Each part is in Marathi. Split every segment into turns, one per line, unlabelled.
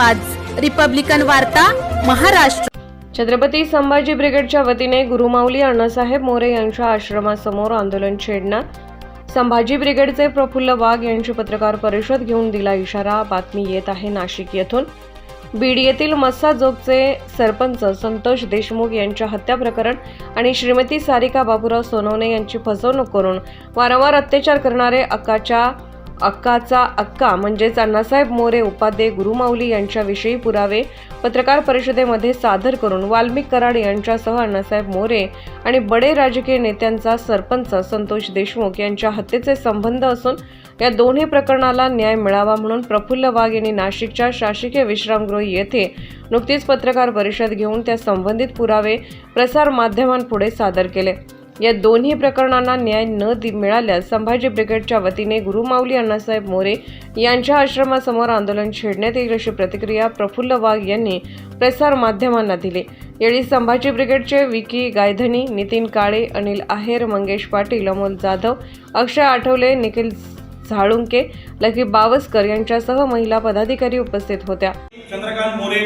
आवाज. रिपब्लिकन वार्ता महाराष्ट्र.
छत्रपती संभाजी ब्रिगेडच्या वतीने गुरुमाऊली अण्णासाहेब मोरे यांच्या आश्रमासमोर आंदोलन छेडणार. संभाजी ब्रिगेडचे प्रफुल्ल वाघ यांची पत्रकार परिषद घेऊन दिला इशारा. बातमी येत आहे नाशिक येथून. बीड येथील मस्साजोगचे सरपंच संतोष देशमुख यांच्या हत्या प्रकरण आणि श्रीमती सारिका बाबुराव सोनवणे यांची फसवणूक करून वारंवार अत्याचार करणारे अक्काच्या अक्काचा अक्का म्हणजेच अण्णासाहेब मोरे उपाध्ये गुरुमाऊली यांच्याविषयी पुरावे पत्रकार परिषदेमध्ये सादर करून वाल्मिक कराड यांच्यासह अण्णासाहेब मोरे आणि बडे राजकीय नेत्यांचा सरपंच संतोष देशमुख यांच्या हत्येचे संबंध असून या दोन्ही प्रकरणाला न्याय मिळावा म्हणून प्रफुल्ल वाघ यांनी नाशिकच्या शासकीय विश्रामगृह येथे नुकतीच पत्रकार परिषद घेऊन त्या संबंधित पुरावे प्रसार माध्यमांपुढे सादर केले. या दोन्ही प्रकरणांना न्याय न दि- मिळाल्यास संभाजी ब्रिगेडच्या वतीने गुरुमाऊली अण्णासाहेब मोरे यांच्या आश्रमासमोर आंदोलन छेडण्यात येईल अशी प्रतिक्रिया प्रफुल्ल वाघ यांनी प्रसार माध्यमांना दिली. यावेळी संभाजी ब्रिगेडचे विकी गायधनी नितीन काळे अनिल आहेर मंगेश पाटील अमोल जाधव अक्षय आठवले निखिल झाळुंके लकी बावस्कर यांच्यासह महिला पदाधिकारी उपस्थित होत्या.
चंद्रकांत मोरे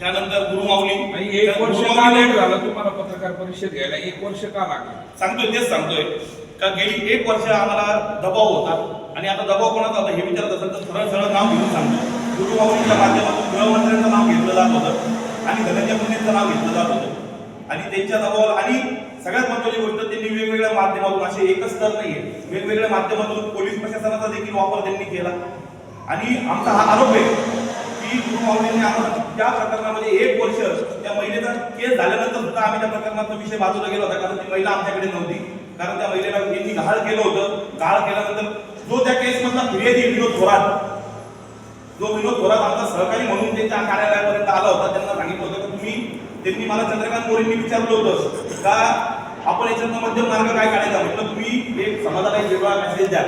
त्यानंतर गुरुमाऊली.
एक वर्ष का लेट झालं तुम्हाला पत्रकार परिषद घ्यायला? एक वर्ष का लागलं?
सांगतोय तेच सांगतोय. का गेली एक वर्ष आम्हाला दबाव होता. आणि आता दबाव कोणाचा होता हे विचारत असेल तर सरळ सरळ नाव घेऊन सांगतो. गुरुमाऊलीच्या माध्यमातून गृहमंत्र्यांचं नाव घेतलं जात होतं. आणि धनंजय मुंडेंचं नाव घेतलं जात होतं. आणि त्यांच्या दबावाला आणि सगळ्यात महत्वाची गोष्ट त्यांनी वेगवेगळ्या माध्यमातून असे एकच स्तर नाहीये. वेगवेगळ्या माध्यमातून पोलीस प्रशासनाचा देखील वापर त्यांनी केला. आणि आमचा हा आरोप आहे की गुरुमाऊलींनी आम्हाला त्या प्रकरणामध्ये एक वर्ष त्या महिलेचा केस झाल्यानंतर सुद्धा आम्ही त्या प्रकरणाचा विषय बाजूला गेला होता कारण ती महिला आमच्याकडे नव्हती. कारण त्या महिलेला यांनी गहाळ केलं होतं. गहाळ केल्यानंतर जो त्या केस मधला फिर्यादी विनोद थोरात जो विनोद थोरात आमचा सहकारी म्हणून त्यांच्या कार्यालयापर्यंत आला होता त्यांना सांगितलं होतं की तुम्ही त्यांनी मला चंद्रकांत मोरेंनी विचारलं होतं का आपण याच्यातनं मध्यम मार्ग काय काढायचा? म्हटलं तुम्ही एक समाजाला एक वेगळा मेसेज द्या.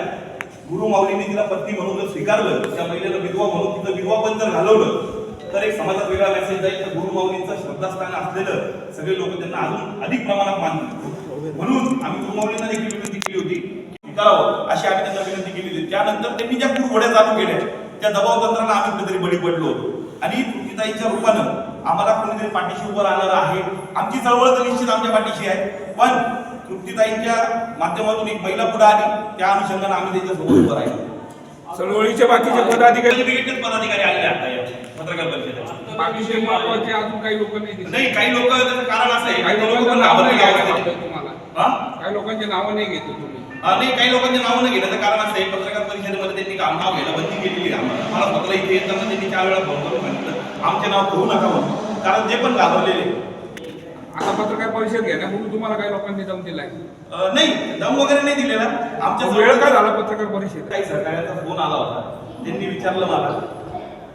गुरु माऊलीने तिला पत्नी म्हणून जर स्वीकारलं त्या महिलेला विधवा म्हणून तिचं विधवा पण जर घालवलं तर एक समाजात वेगळा मेसेज जाईल. तर गुरु माऊलींचं श्रद्धास्थान असलेलं सगळे लोक त्यांना अजून अधिक प्रमाणात मानले म्हणून आम्ही गुरु माऊलींना देखील विनंती केली होती करावं अशी आम्ही त्यांना विनंती केली होती. त्यानंतर त्यांनी ज्या कुरघोड्या चालू केल्या त्या दबाव तंत्राला आम्ही कुठेतरी बळी पडलो. होतो आणि तृप्तीताईच्या रूपानं आम्हाला कोणीतरी पाठीशी उभं राहणार आहे. आमची चळवळ तर निश्चित आमच्या पाठीशी आहे. पण तृप्तीताईंच्या माध्यमातून एक महिला पुढे आली. त्या अनुषंगाने आम्ही त्यांच्यासोबत उभं राहिलो.
चळवळीचे बाकीचे पदाधिकारी
वेगवेगळेच पदाधिकारी आलेले आता या पत्रकार परिषदेला
बाकीचे महत्त्वाचे अजून काही लोक नाही.
नाही काही लोक त्याचं कारण असं आहे.
काही
काही लोक
लोकांचं
नावं नाही
नाही
घ्यावं.
तुम्हाला? काही लोकांचे नावं नाही घेतो तुम्ही.
नाही काही लोकांची नावं न घेण्याचं कारण असं आहे पत्रकार परिषदेमध्ये त्यांनी काम नाव घ्यायला बंदी केलेली आम्हाला. मला स्वतःला इथे येताना त्यांनी चार वेळा फोन करून सांगितलं. आमचे नाव घेऊ नका म्हणून. कारण जे पण घाबरलेले
आता पत्रकार परिषद घेण्यापूर्वी तुम्हाला काही लोकांनी दम दिलाय?
अं, नाही दम वगैरे नाही दिलेला. आमच्या
वेळ काय झाला पत्रकार परिषद
काही सहकार्याचा फोन आला होता. त्यांनी विचारलं मला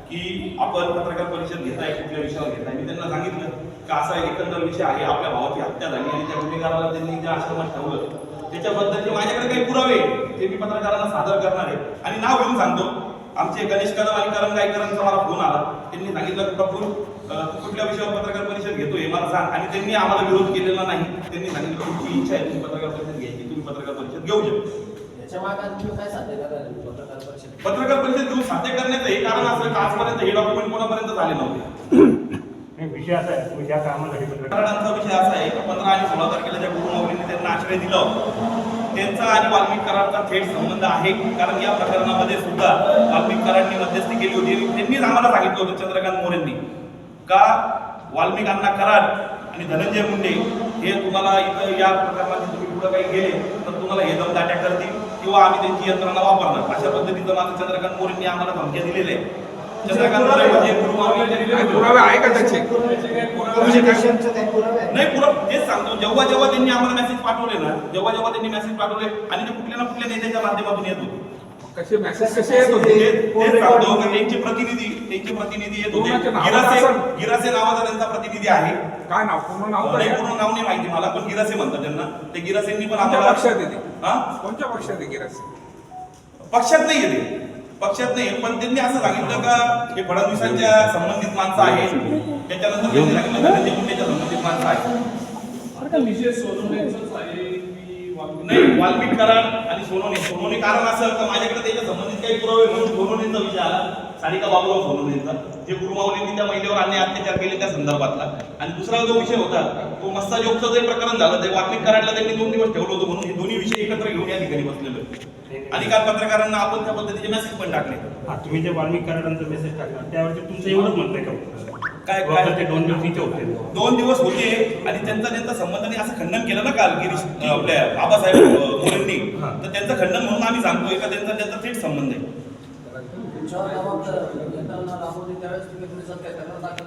की आपण पत्रकार परिषद घेताय कुठल्या विषयावर घेताय? मी त्यांना सांगितलं की असा एकंदर विषय आहे आपल्या भावाची हत्या झाली आणि त्या गुन्हेगाराला त्यांनी ज्या आश्रमात ठेवलं. त्याच्याबद्दलचे माझ्याकडे काही पुरावे आहेत, ते मी पत्रकारांना सादर करणार आहे. आणि नाव घेऊन सांगतो. आमचे गणेश कदम आणि करण गायकरांचा मला फोन आला. त्यांनी सांगितलं प्रफुल तू कुठल्या विषयावर पत्रकार परिषद घेतो हे मला सांग. आणि त्यांनी आम्हाला विरोध केलेला नाही. त्यांनी सांगितलं तुमची इच्छा आहे तुम्ही पत्रकार परिषद घ्यायची तुम्ही पत्रकार परिषद घेऊ शकता.
पत्रकार परिषद.
पत्रकार परिषद घेऊन साध्य करण्याचं हे कारण असं की आजपर्यंत हे डॉक्युमेंट कोणापर्यंत झाले नव्हते?
विषय असा आहे तुम्ही ज्या कामासाठी
विषय असा आहे की पंधरा आणि सोळा तारखेला ज्या गुरुमाऊलींनी त्यांना आश्रय दिला होता त्यांचा आणि वाल्मिक कराडचा थेट संबंध आहे. कारण या प्रकरणामध्ये सुद्धा वाल्मिक कराडनी मध्यस्थी केली होती. त्यांनीच आम्हाला सांगितलं होतं चंद्रकांत मोरेंनी. का वाल्मिकांना कराड आणि धनंजय मुंडे हे तुम्हाला इथं या प्रकरणात तुम्ही पुढे काही गेले तर तुम्हाला हे दमदाट्या करतील किंवा आम्ही त्यांची यंत्रणा वापरणार. अशा पद्धतीचं माझं चंद्रकांत मोरेंनी आम्हाला धमक्या दिलेल्या आहे चंद्रकांत मोरे म्हणजे
पुरावे आहे का त्याचे?
नाही पुरं तेच सांगतो. जेव्हा जेव्हा त्यांनी आम्हाला मेसेज पाठवले ना जेव्हा जेव्हा त्यांनी मेसेज पाठवले आणि ते कुठल्या ना कुठल्या नेत्याच्या माध्यमातून येत होते.
कसे मेसेज कसे येत होते?
त्यांचे प्रतिनिधी त्यांचे प्रतिनिधी येत होते. गिरासे? गिरासे नावाचा त्यांचा प्रतिनिधी आहे.
काय नाव? पूर्ण नाव
नाही? पूर्ण नाव नाही माहिती मला पण गिरासे म्हणतात त्यांना. ते गिरासेंनी पण आम्हाला
पक्षात येते?
हा?
कोणत्या पक्षात आहे गिरास
पक्षात नाही येते. पक्षात नाही पण त्यांनी असं सांगितलं का हे फडणवीसांच्या संबंधित माणसं आहेत. त्याच्यानंतर त्यांनी सांगितलं संबंधित माणसं आहेत. नाही वाल्मिक कराड आणि सोनोने सोनोने कारण असं का माझ्याकडे त्याच्या संबंधित काही पुरावे म्हणून सोनोनेचा विषय आला. सारिका बाबूराव सोनोनेचा जे गुरुमाऊलींनी त्या महिलेवर अन्याय अत्याचार केले त्या संदर्भातला. आणि दुसरा जो विषय होता तो मस्साजोगचं जे प्रकरण झालं ते वाल्मिक कराडला त्यांनी दोन दिवस ठेवलं होतं म्हणून हे दोन्ही विषय एकत्र घेऊन या ठिकाणी बसलेलो आहे. आणि काल पत्रकारांना आपण त्या पद्धतीचे मेसेज पण टाकले.
तुम्ही जे वाल्मिक कराडांचा मेसेज टाकला त्यावरती तुमचं एवढंच म्हणतंय का?
काय- काय?
ते दोन दिवस इथे होते.
दोन दिवस होते आणि त्यांचा त्यांचा संबंधाने असं खंडन केलं ना काल गिरीश आपल्या बाबासाहेब
हा.
तर त्यांचं खंडन म्हणून आम्ही सांगतोय का त्यांचा त्यांचा थेट संबंध आहे.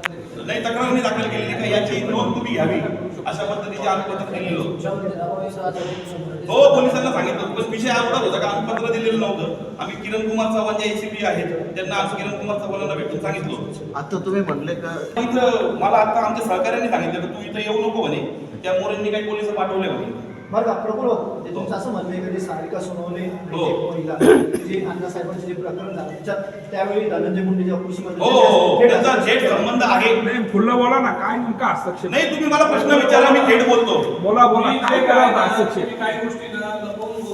केली
नाही. तक्रार नाही दाखल केलेली का याची नोंद तुम्ही घ्यावी. अशा पद्धतीचे आम्ही पत्र दिलेलो
टक्के.
हो पोलिसांना सांगितलं पण विषय अवघड होता का आम्ही पत्र दिलेलं नव्हतं आम्ही किरण कुमार चव्हाण जे एसीपी आहेत त्यांना आम्ही किरण कुमार चव्हाणांना भेटून सांगितलं.
आता तुम्ही म्हणले का
इथं मला आता आमच्या सहकार्याने सांगितलं की तू इथं येऊ नको म्हणे त्या मोरेंनी काही पोलीस पाठवले म्हणे
बरं का प्रभू ते तुमचं असं म्हणणं आहे की सारिका सोनवणे आणि
हो.
जे महिला जे अण्णासाहेबांचे जे प्रकरण झालं त्याच्यात त्यावेळी धनंजय मुंडे जेव्हा कृषी मंत्री
हो हो.
थेट
त्यांचा
असं-
थेट संबंध आहे.
नाही खुल्लं बोला ना काय नेमका हस्तक्षेप?
नाही तुम्ही मला प्रश्न विचारा मी थेट बोलतो.
बोला बोला काय
जे
करा
काय-
हस्तक्षेप?
काही गोष्टी.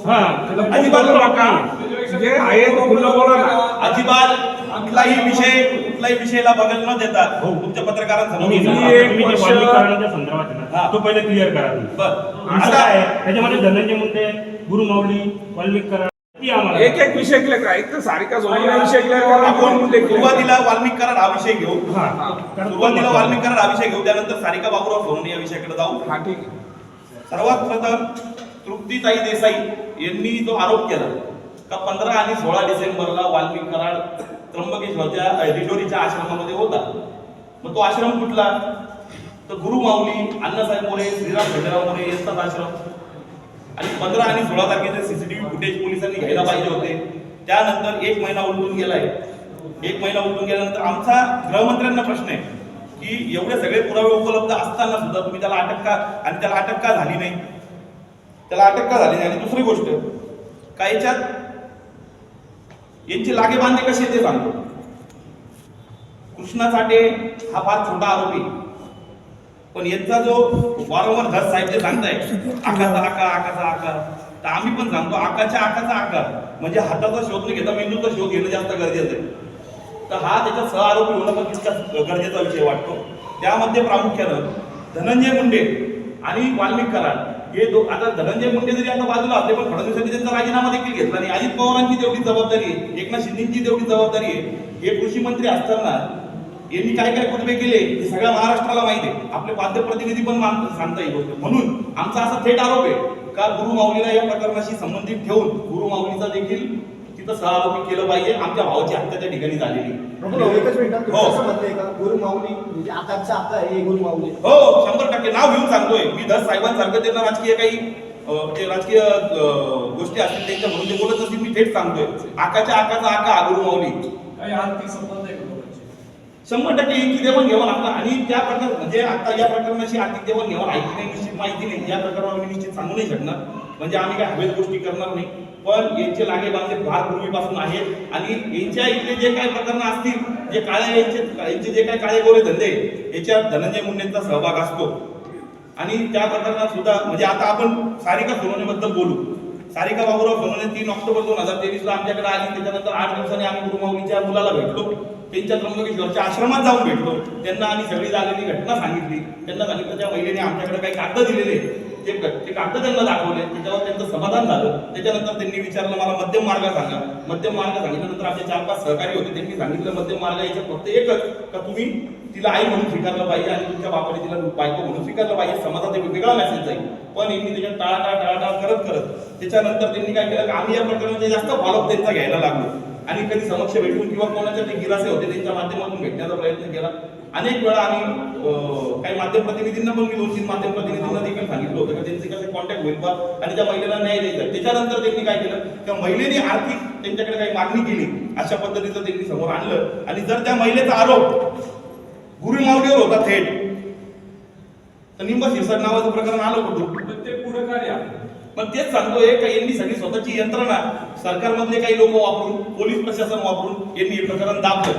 हा
अजिबात
जे आहे ते खुल्लं बोला ना.
अजिबात कुठलाही विषय कुठलाही विषयाला बगल न देता तुमच्या पत्रकारांसमोर
तुम्ही
मी
जे-
सांगतो.
एक
तुम्ही जे
वर्ष-
वाल्मिक कराडांच्या संदर्भात आहे
हा.
ना तो पहिले क्लिअर करा तुम्ही
बर
आमचं
आता
काय आहे? त्याच्यामध्ये धनंजय मुंडे वाल्मिक ती आम्हाला
एक एक विषय क्लिअर करा एक तर सारिका सोनवणे विषय क्लिअर करा
आपण
दोन मुद्दे clear करा.
सुरुवातीला वाल्मिक कराड हा विषय घेऊ
हा कारण तो
सुरुवातीला
महत्त्वाचा.
वाल्मिक कराड हा विषय घेऊ त्यानंतर सारिका बाबूराव सोनवणे या विषयाकडे जाऊ
हा ठीक आहे
सर्वात प्रथम तृप्तीताई देसाई यांनी जो आरोप केला का पंधरा आणि सोळा डिसेंबरला वाल्मिक कराड त्र्यंबकेश्वरच्या अ, दिंडोरीच्या आश्रमामध्ये होता. मग तो आश्रम कुठला? तर गुरु माऊली अण्णासाहेब मोरे श्रीराम भजराव मोरे यांचाच आश्रम. आणि पंधरा आणि सोळा तारखेचे सीसीटीव्ही फुटेज पोलिसांनी घ्यायला पाहिजे होते. त्यानंतर एक महिना उलटून गेलाय. एक महिना उलटून गेल्यानंतर आमचा गृहमंत्र्यांना प्रश्न आहे की एवढे सगळे पुरावे उपलब्ध असताना सुद्धा तुम्ही त्याला अटक का आणि त्याला अटक का झाली नाही? त्याला अटक का झाली नाही? आणि दुसरी गोष्ट काहीच्यात याच्यात यांचे लागे बांधे कसे ते सांगतो. कृष्णा साठे हा फार छोटा आरोपी. पण यांचा जो वारंवार धस साहेब जे सांगताय आकाचा आका आकाचा आकार. तर आम्ही पण सांगतो आकाच्या आकाचा आकार. म्हणजे हाताचा शोध न घेता मेंदूचा शोध घेणं जास्त गरजेचं आहे. तर हा त्याचा सह आरोपी होणं पण तितकाच गरजेचा विषय वाटतो. त्यामध्ये प्रामुख्यानं धनंजय मुंडे आणि वाल्मिक कराड. हे दो आता धनंजय मुंडे जरी आता बाजूला असले पण फडणवीसांनी त्यांचा राजीनामा देखील घेतला आणि अजित पवारांची तेवढी जबाबदारी आहे. एकनाथ शिंदेची तेवढी जबाबदारी आहे. हे कृषी मंत्री असताना यांनी काय काय कुटुंबे केले हे सगळ्या महाराष्ट्राला माहिती आहे. आपले वाद्य प्रतिनिधी पण सांगता येईल गोष्ट. म्हणून आमचा असा थेट आरोप आहे का गुरु माऊलीला या प्रकरणाशी संबंधित ठेवून गुरु माऊलीचा देखील तिथं सहआरोपी केलं पाहिजे. आमच्या भावाची हत्या त्या ठिकाणी झालेली.
एकच
हो.
असं का? गुरु माऊली म्हणजे आताच्या आता हे गुरु माऊली
हो शंभर टक्के नाव घेऊन सांगतोय. मी दस साहेबांसारखं त्यांना राजकीय काही अं, जे राजकीय अं, गोष्टी असतील त्यांच्या म्हणून ते बोलत नसतील मी थेट सांगतोय. आकाच्या आकाचा आका हा गुरु माऊली
काही आर्थिक संबंध आहे का दोघांचे?
शंभर टक्के यांची देवाणघेवाण आता आणि त्या प्रकार म्हणजे आता या प्रकरणाची आर्थिक देवाणघेवाण आहे की नाही निश्चित माहिती नाही. या प्रकरणावर मी निश्चित सांगू नाही शकणार. म्हणजे आम्ही काय हवेत गोष्टी करणार नाही. पण यांचे लागे बांधे फार पूर्वीपासून आहेत. आणि यांच्या इथले जे काही प्रकरण असतील जे काळ्या यांचे यांचे जे काही काळे गोरे धंदे याच्यात धनंजय मुंडेंचा सहभाग असतो. आणि त्या प्रकरणात सुद्धा म्हणजे आता आपण सारिका सोनवणेबद्दल बोलू. सारिका बाबूराव सोनवणे तीन ऑक्टोबर दोन हजार तेवीसला आमच्याकडे आली. त्याच्यानंतर आठ दिवसांनी आम्ही गुरुमाऊलीच्या मुलाला भेटलो. त्यांच्या त्र्यंबकेश्वरच्या आश्रमात जाऊन भेटलो. त्यांना आम्ही सगळी झालेली घटना सांगितली. त्यांना सांगितलं त्या महिलेने आमच्याकडे काही कागद दिलेले ते एक अर्थ त्यांना दाखवले त्याच्यावर त्यांचं समाधान झालं. त्याच्यानंतर त्यांनी विचारलं मला मध्यम मार्ग सांगा. मध्यम मार्ग सांगितल्यानंतर आमचे चार पाच सहकारी होते त्यांनी सांगितलं मध्यम मार्ग याच्यात फक्त एकच का तुम्ही तिला आई म्हणून स्वीकारलं पाहिजे आणि तुमच्या बापाने तिला बायको म्हणून स्वीकारलं पाहिजे समाजात एक वेगळा मेसेज जाईल. पण यांनी त्याच्यात टाळाटाळ टाळाटाळ करत करत त्याच्यानंतर त्यांनी काय केलं की आम्ही या प्रकरणाचे जास्त फॉलोअप त्यांचा घ्यायला लागलो आणि कधी समक्ष भेटून किंवा कोणाचे ते गिरासे होते त्यांच्या माध्यमातून भेटण्याचा प्रयत्न केला. अनेक वेळा आम्ही काही माध्यम प्रतिनिधींना पण मी दोन तीन माध्यम प्रतिनिधींना देखील सांगितलं होतं की त्यांचे कसे कॉन्टॅक्ट होईल बा आणि त्या महिलेला न्याय द्यायचा. त्याच्यानंतर त्यांनी काय केलं? त्या महिलेने आर्थिक त्यांच्याकडे काही मागणी केली. अशा पद्धतीचं त्यांनी समोर आणलं. आणि जर त्या महिलेचा आरोप गुरु माऊलीवर होता थेट तर निंब शिरसाट नावाचं प्रकरण आलं
पण ते पुढे काय?
मग तेच सांगतोय का यांनी सगळी स्वतःची यंत्रणा सरकारमधले काही लोक वापरून पोलीस प्रशासन वापरून यांनी हे प्रकरण दाबलं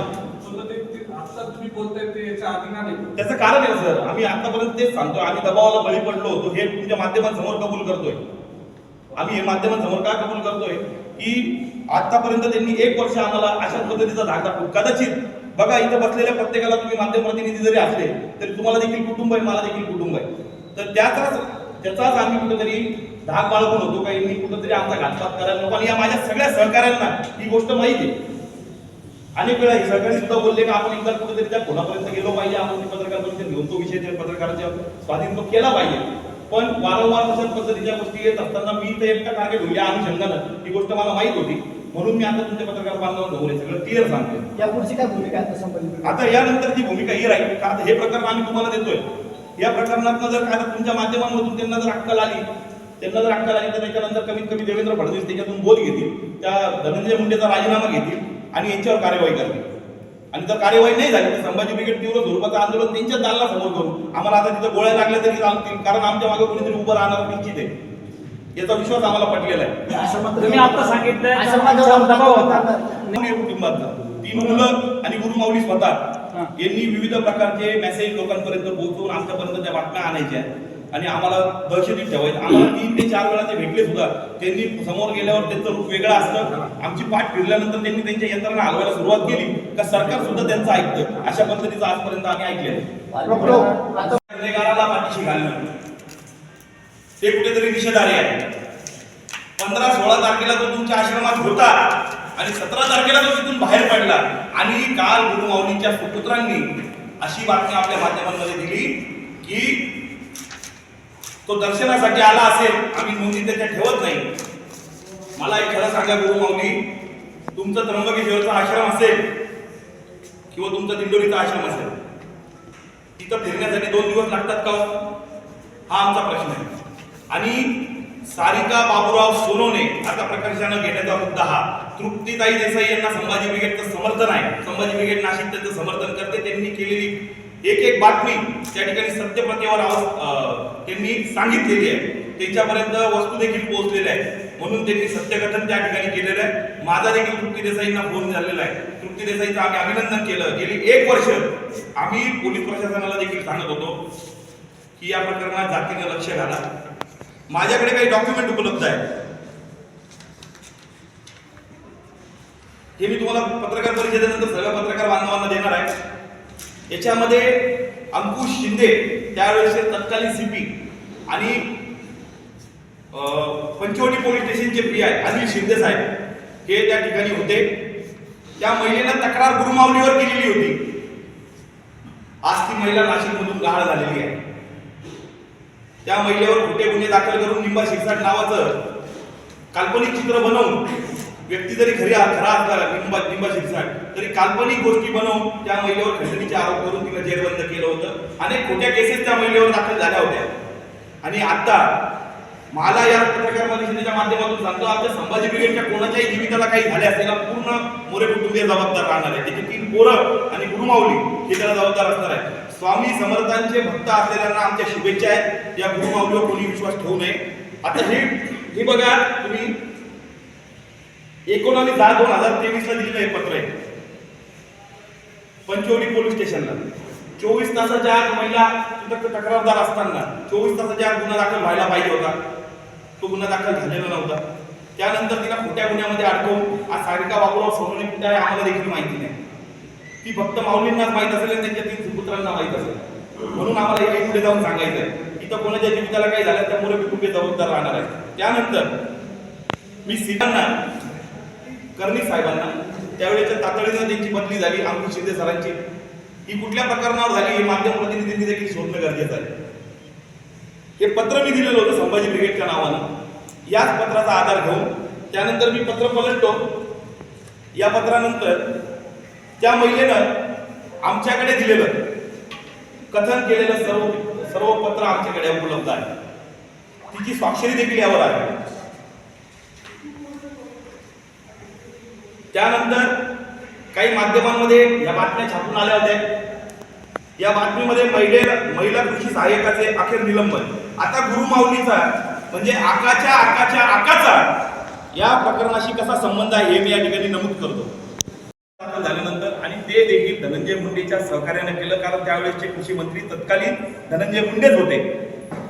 समजा ते ते आता तुम्ही ते याच्या आधी नाही.
त्याचं कारण आहे सर आम्ही आतापर्यंत तेच सांगतोय. आम्ही दबावाला बळी पडलो होतो. हे तुमच्या माध्यमांसमोर कबूल करतोय. आम्ही हे माध्यमांसमोर का कबूल करतोय? की आतापर्यंत त्यांनी एक वर्ष आम्हाला अशा पद्धतीचा धाक कदाचित बघा इथं बसलेल्या प्रत्येकाला तुम्ही माध्यम प्रतिनिधी जरी असले तरी तुम्हाला देखील कुटुंब आहे मला देखील कुटुंब आहे. तर त्याचाच त्याचाच आम्ही कुठेतरी धाक बाळगून होतो. काही मी कुठेतरी आमचा घातपात करायला नको. आणि या माझ्या सगळ्या सहकाऱ्यांना ही गोष्ट माहिती आहे. अनेक वेळा हे सहकारी सुद्धा बोलले का आपण एकदा कुठेतरी त्या खोलापर्यंत गेलो पाहिजे आपण ते पत्रकार परिषद घेऊन तो विषय त्या पत्रकारांच्या स्वाधीन तो केला पाहिजे. पण वारंवार तशाच पद्धतीच्या गोष्टी येत असताना मी तर एकटा टार्गेट होईल या अनुषंगानं. ही गोष्ट मला माहीत होती. म्हणून मी आता तुमच्या पत्रकार बांधवांना हे सगळं क्लिअर सांगते.
या पुढची काय भूमिका आहे आता ब्रिगेड
आता यानंतरची भूमिका ही राहील का आता हे प्रकरण आम्ही तुम्हाला देतोय. या प्रकरणात जर काय तुमच्या माध्यमांमधून त्यांना जर अक्कल आली त्यांना जर अक्कल आली तर त्याच्यानंतर कमीत कमी देवेंद्र फडणवीस त्याच्यातून बोध घेतील. त्या धनंजय मुंडेचा राजीनामा घेतील. आणि यांच्यावर कार्यवाही करतील. आणि जर कार्यवाही नाही झाली तर संभाजी ब्रिगेड तीव्र स्वरूपाचं आंदोलन त्यांच्या दालना समोर करू आम्हाला आता तिथं गोळ्या लागल्या तरी चालतील. कारण आमच्या मागे कोणीतरी उभं राहणार निश्चित आहे. याचा विश्वास आम्हाला पटलेला आहे.
तुम्ही आता सांगितलं
आश्रमात
दबाव होता.
मुली कुटुंबातला? तीन मुलं आणि गुरुमाऊली स्वतः. यांनी विविध प्रकारचे मेसेज लोकांपर्यंत पोहोचवून आमच्यापर्यंत त्या बातम्या आणायच्या आणि आम्हाला दहशतीत ठेवायचं. आम्हाला तीन ते चार वेळा ते भेटले सुद्धा. त्यांनी समोर गेल्यावर त्यांचं रूप वेगळं असतं. आमची पाठ फिरल्यानंतर त्यांनी त्यांच्या यंत्रणा हलवायला सुरुवात केली. का सरकार सुद्धा त्यांचं ऐकतं. अशा पद्धतीचं आजपर्यंत आम्ही
ऐकलं
गुन्हेगाराला पाठीशी घालणं. ते कुठेतरी निषेधार्ह आहे. पंधरा सोळा तारखेला तो तुमच्या आश्रमात होता आणि सतरा तारखेला तो तिथून बाहेर पडला. आणि काल गुरुमाऊलींच्या सुपुत्रांनी अशी बातमी आपल्या माध्यमांमध्ये दिली की तो दर्शनासाठी आला असेल आम्ही नोंदी त्याच्या ठेवत नाही. मला एक खरं सांगा गुरुमाऊली तुमचं त्र्यंबकेश्वरचा आश्रम असेल किंवा तुमचा दिंडोरीचा आश्रम असेल तिथं फिरण्यासाठी दोन दिवस लागतात का हो? हा? आमचा प्रश्न आहे. आणि सारिका बाबूराव सोनवणे आता प्रकर्षानं घेण्याचा मुद्दा हा. तृप्तीताई देसाई यांना संभाजी ब्रिगेडचं समर्थन आहे. संभाजी ब्रिगेड नाशिक त्यांचं समर्थन करते त्यांनी केलेली एक एक बातमी त्या ठिकाणी सत्यप्रतेवर त्यांनी सांगितलेली आहे. त्यांच्यापर्यंत वस्तू देखील पोहोचलेल्या आहेत. म्हणून त्यांनी सत्यकथन त्या ठिकाणी केलेलं आहे. माझा देखील तृप्ती देसाईंना फोन झालेला आहे. तृप्ती देसाईचं आम्ही अभिनंदन केलं. गेली एक वर्ष आम्ही पोलीस प्रशासनाला देखील सांगत होतो की या प्रकरणात जातीनं लक्ष घाला. माझ्याकडे काही डॉक्युमेंट उपलब्ध आहे हे मी तुम्हाला पत्रकार परिषदेनंतर सगळ्या पत्रकार बांधवांना देणार आहे. याच्यामध्ये अंकुश शिंदे त्यावेळेसचे तत्कालीन सीपी आणि पंचवटी पोलीस स्टेशनचे पी आय अनिल शिंदे साहेब हे त्या ठिकाणी होते. त्या महिलेनं तक्रार गुरुमावलीवर केलेली होती. आज ती महिला नाशिकमधून गहाळ झालेली आहे. त्या महिलेवर खोटे गुन्हे दाखल करून निंबा शिरसाट नावाचं काल्पनिक चित्र बनवून व्यक्ती जरी खरी खरा असला निंबा निंबा शिरसाट तरी काल्पनिक गोष्टी बनवून त्या महिलेवर खंडणीचे आरोप करून तिला जेरबंद केलं होतं. अनेक खोट्या केसेस त्या महिलेवर दाखल झाल्या होत्या. आणि आता मला या पत्रकार परिषदेच्या माध्यमातून सांगतो आमच्या संभाजी ब्रिगेडच्या कोणाच्याही जीविताला काही झाले असेल पूर्ण मोरे कुटुंबीय जबाबदार राहणार आहे. त्याची तीन पोरं आणि गुरुमाऊली हे त्याला जबाबदार असणार आहे स्वामी समर्थांचे भक्त असलेल्यांना आमच्या शुभेच्छा आहेत. या गुरुमाऊलीवर कोणी विश्वास ठेवू नये. आता हे हे बघा तुम्ही एकोणावीस दहा दोन हजार तेवीसला दिलेलं हे पत्र आहे. पंचवडी पोलीस स्टेशनला. चोवीस तासाच्या आत महिला तिथं तक्रारदार असताना चोवीस तासाच्या आत गुन्हा दाखल व्हायला पाहिजे होता. तो गुन्हा दाखल झालेला नव्हता. त्यानंतर तिला खोट्या गुन्ह्यामध्ये अडकवून आज सारिका बाबूराव सोनवणे कुठे आहे आम्हाला देखील माहिती नाही. ती फक्त माऊलींनाच माहीत असेल आणि त्यांच्या तीन सुपुत्रांना माहीत असेल. म्हणून आम्हाला हे पुढे जाऊन सांगायचं आहे इथं कोणाच्या जीविताला काही झालं त्यामुळे कुटुंबीय जबाबदार राहणार आहे. त्यानंतर मी सीतांना कर्णिक साहेबांना त्यावेळेच्या तातडीनं त्यांची बदली झाली अंकुश शिंदे सरांची. ही कुठल्या प्रकरणावर झाली हे माध्यम प्रतिनिधींनी देखील शोधणं गरजेचं आहे. हे पत्र मी दिलेलं होतं संभाजी ब्रिगेडच्या नावानं. याच पत्राचा आधार घेऊन त्यानंतर मी पत्र पलटतो. या पत्रानंतर त्या महिलेनं आमच्याकडे दिलेलं कथन केलेलं सर्व सर्व पत्र आमच्याकडे उपलब्ध आहे. तिची स्वाक्षरी देखील यावर आहे. त्यानंतर काही माध्यमांमध्ये या बातम्या छापून आल्या होत्या. या बातमीमध्ये महिले महिला कृषी सहाय्यकाचे अखेर निलंबन. आता गुरुमाऊलीचा म्हणजे आकाच्या आकाच्या आकाचा या प्रकरणाशी कसा संबंध आहे हे मी या ठिकाणी नमूद करतो. झाल्यानंतर आणि ते देखील धनंजय मुंडेच्या सहकार्याने केलं कारण त्यावेळेसचे कृषी मंत्री तत्कालीन धनंजय मुंडेच होते.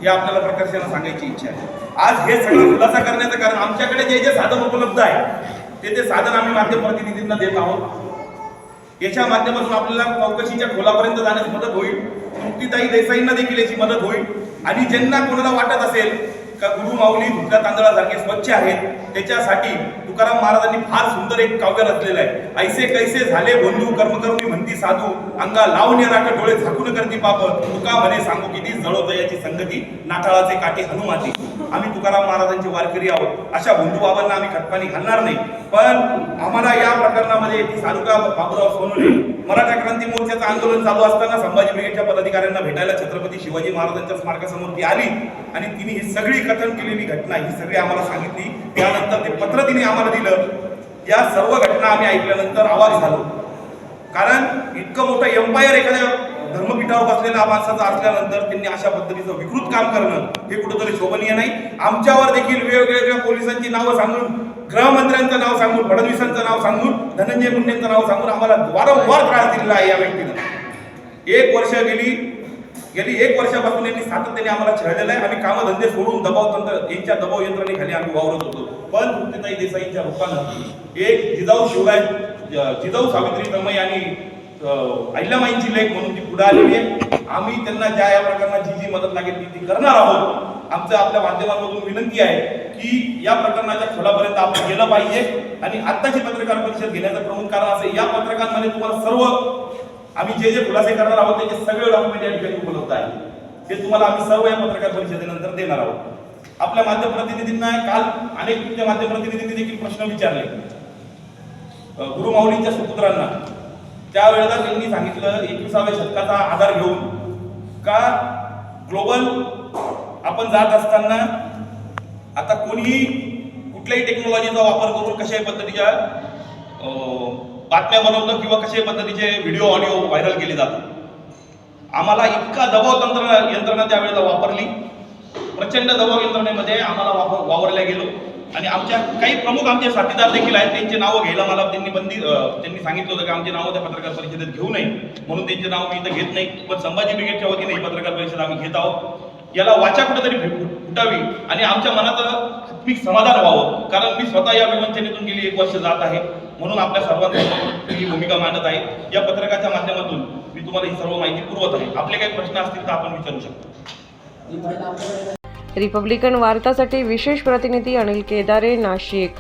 हे आपल्याला प्रकर्षानं सांगायची इच्छा आहे. आज हे सगळं खुलासा करण्याचं कारण आमच्याकडे जे जे साधन उपलब्ध आहे ते ते साधन आम्ही माध्यम प्रतिनिधींना देत आहोत. याच्या माध्यमातून आपल्याला चौकशीच्या खोलापर्यंत जाण्यास मदत होईल. तृप्तीताई देसाईंना देखील याची मदत होईल. आणि ज्यांना कोणाला वाटत असेल का गुरु माऊली धुक्या तांदळासारखे स्वच्छ आहेत त्याच्यासाठी तुकाराम महाराजांनी फार सुंदर एक काव्य रचलेलं आहे. ऐसे कैसे झाले बंधू कर्म करुणी म्हणती साधू अंगा लावून राख डोळे झाकून करती बाबत तुका म्हणे सांगू किती जळवत याची संगती नाठाळाचे काटे हनुमाती आम्ही तुकाराम महाराजांचे वारकरी आहोत. अशा बंधू बाबांना आम्ही खटपाणी घालणार नाही. पण आम्हाला या प्रकरणामध्ये ती बाबूराव सोनवणे मराठा क्रांती मोर्चाचं आंदोलन चालू असताना संभाजी ब्रिगेडच्या पदाधिकाऱ्यांना भेटायला छत्रपती शिवाजी महाराजांच्या स्मारकासमोर ती आली. आणि तिने ही सगळी कथन केलेली घटना ही सगळी आम्हाला सांगितली. त्यानंतर ते पत्र तिने आम्हाला दिलं. या सर्व घटना आम्ही ऐकल्यानंतर आवाज झालो. कारण इतकं मोठं एम्पायर एखाद्या धर्मपीठावर बसलेल्या माणसाचा असल्यानंतर त्यांनी अशा पद्धतीचं विकृत काम करणं हे कुठंतरी शोभनीय नाही. आमच्यावर देखील वेगवेगळ्या पोलिसांची नावं सांगून गृहमंत्र्यांचं नाव सांगून फडणवीसांचं नाव सांगून धनंजय मुंडेंचं नाव सांगून आम्हाला वारंवार त्रास दिलेला आहे या व्यक्तीनं. एक वर्ष गेली गेली एक वर्षापासून यांनी सातत्याने आम्हाला छळलेलं आहे. आम्ही कामधंदे सोडून दबाव तंत्र यांच्या दबाव यंत्रणेखाली आम्ही वावरत होतो. पण तृप्तीताई देसाईंच्या रूपानं एक जिजाऊ शिवराय जिजाऊ सावित्री तमय आणि अहिल्यामाईंची लेख म्हणून ती पुढे आलेली आहे. आम्ही त्यांना ज्या या प्रकरणात जी जी मदत लागेल ती ती करणार आहोत. आमचं आपल्या माध्यमांमधून विनंती आहे की या प्रकरणाच्या खोलापर्यंत आपण गेलं पाहिजे. आणि आत्ताची पत्रकार परिषद घेण्याचं प्रमुख कारण असेल या पत्रकांमध्ये तुम्हाला सर्व आम्ही जे जे खुलासे करणार आहोत त्याचे सगळे डॉक्युमेंट या ठिकाणी उपलब्ध आहे ते तुम्हाला आम्ही सर्व या पत्रकार परिषदेनंतर देणार आहोत. आपल्या माध्यम प्रतिनिधींना काल अनेक तुमच्या माध्यम प्रतिनिधींनी देखील प्रश्न विचारले. गुरुमाऊलींच्या सुपुत्रांना. त्यावेळेला त्यांनी सांगितलं एकविसाव्या शतकाचा आधार घेऊन का ग्लोबल आपण जात असताना आता कोणीही कुठल्याही टेक्नॉलॉजीचा वापर करून कशाही पद्धतीच्या बातम्या बनवतं किंवा कशाही पद्धतीचे व्हिडिओ ऑडिओ व्हायरल केले जातात. आम्हाला इतका दबाव तंत्र यंत्रणा त्यावेळेला वापरली. प्रचंड दबाव यंत्रणेमध्ये आम्हाला वापर वावरल्या गेलो. आणि आमच्या काही प्रमुख आमचे साथीदार देखील आहेत त्यांची नावं घ्यायला मला त्यांनी बंदी त्यांनी सांगितलं होतं की आमची नावं त्या पत्रकार परिषदेत घेऊ नये. म्हणून त्यांचे नाव मी इथं घेत नाही. पण संभाजी ब्रिगेडच्या वतीने ही पत्रकार परिषद आम्ही घेत आहोत. याला वाचा कुठेतरी फुटावी आणि आमच्या मनात आत्मिक समाधान व्हावं. कारण मी स्वतः या विवंचनेतून गेली एक वर्ष जात आहे. म्हणून आपल्या सर्वांसमोर ही भूमिका मांडत आहे. या पत्रकाच्या माध्यमातून मी तुम्हाला ही सर्व माहिती पुरवत आहे. आपले काही प्रश्न असतील तर आपण विचारू शकतो.
रिपब्लिकन वार्तासाठी विशेष प्रतिनिधी अनिल केदारे नाशिक.